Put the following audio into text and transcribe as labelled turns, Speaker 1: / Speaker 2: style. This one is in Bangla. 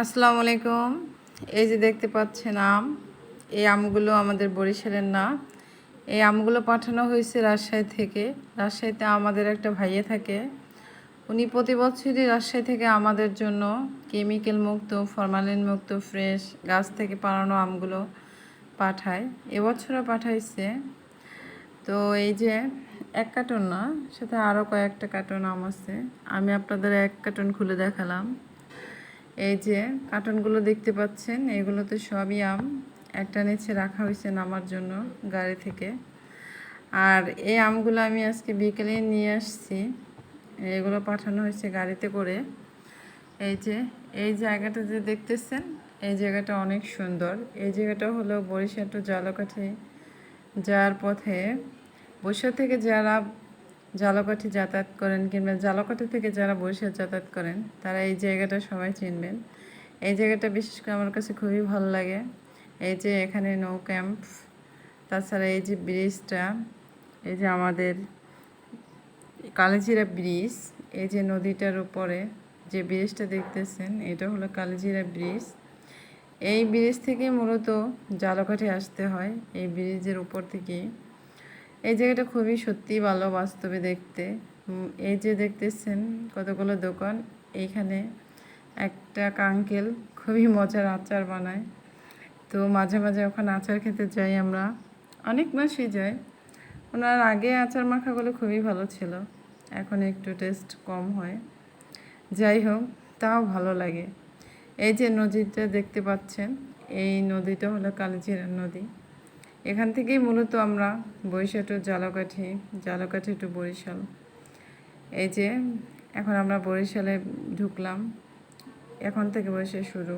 Speaker 1: আসসালামু আলাইকুম। এই যে দেখতে পাচ্ছেন আম, এই আমগুলো আমাদের বরিশালের না। এই আমগুলো পাঠানো হয়েছে রাজশাহী থেকে। রাজশাহীতে আমাদের একটা ভাইয়া থাকে। উনি প্রতি বছরই রাজশাহী থেকে আমাদের জন্য কেমিক্যাল মুক্ত ফরমালিন মুক্ত ফ্রেশ গাছ থেকে পাড়ানো আমগুলো পাঠায়। এবছরও পাঠাইছে। তো এই যে এক কার্টন না, সাথে আরও কয়েকটা কার্টন আম আছে। আমি আপনাদের এক কার্টন খুলে দেখালাম। এই যে কার্টনগুলো দেখতে পাচ্ছেন, এগুলোতে সবই আম। একটা নিচে রাখা হয়েছে নামার জন্য গাড়ি থেকে। আর এই আমগুলো আমি আজকে বিকেলে নিয়ে আসছি। এগুলো পাঠানো হয়েছে গাড়িতে করে। এই যে, এই জায়গাটা যে দেখতেছেন, এই জায়গাটা অনেক সুন্দর। এই জায়গাটা হলো বরিশাল টু জালকাঠি যাওয়ার পথে। বরিশাল থেকে যারা জালকাঠি যাতায়াত করেন কিংবা জালকাঠি থেকে যারা বরিশাল যাতায়াত করেন, তারা এই জায়গাটা সবাই চিনবেন। এই জায়গাটা বিশেষ করে আমার কাছে খুবই ভালো লাগে। এই যে এখানে নৌ ক্যাম্প তাছাড়া এই যে ব্রিজটা, এই যে আমাদের কালিজিরা ব্রিজ, এই যে নদীটার উপরে যে ব্রিজটা দেখতেছেন, এটা হলো কালিজিরা ব্রিজ। এই ব্রিজ থেকে মূলত জালকাঠি আসতে হয়, এই ব্রিজের উপর থেকেই। এই জায়গাটা খুবই সত্যি ভালো বাস্তবে দেখতে। এই যে দেখতেছেন কতগুলো দোকান, এইখানে একটা কাঙ্কেল খুবই মজার আচার বানায়। তো মাঝে মাঝে ওখানে আচার খেতে যাই আমরা। অনেক মাসই যাই ওনার আগে আচার মাখাগুলো খুবই ভালো ছিল। এখন একটু টেস্ট কম হয়। যাই হোক, তাও ভালো লাগে। এই যে নদীটা দেখতে পাচ্ছেন, এই নদীটা হলো কালিজিরা নদী। এখান থেকেই মূলত আমরা বরিশাল টু জালকাঠি জালকাঠি টু বরিশাল। এই যে, এখন আমরা বরিশালে ঢুকলাম। এখন থেকে বরিশাল শুরু।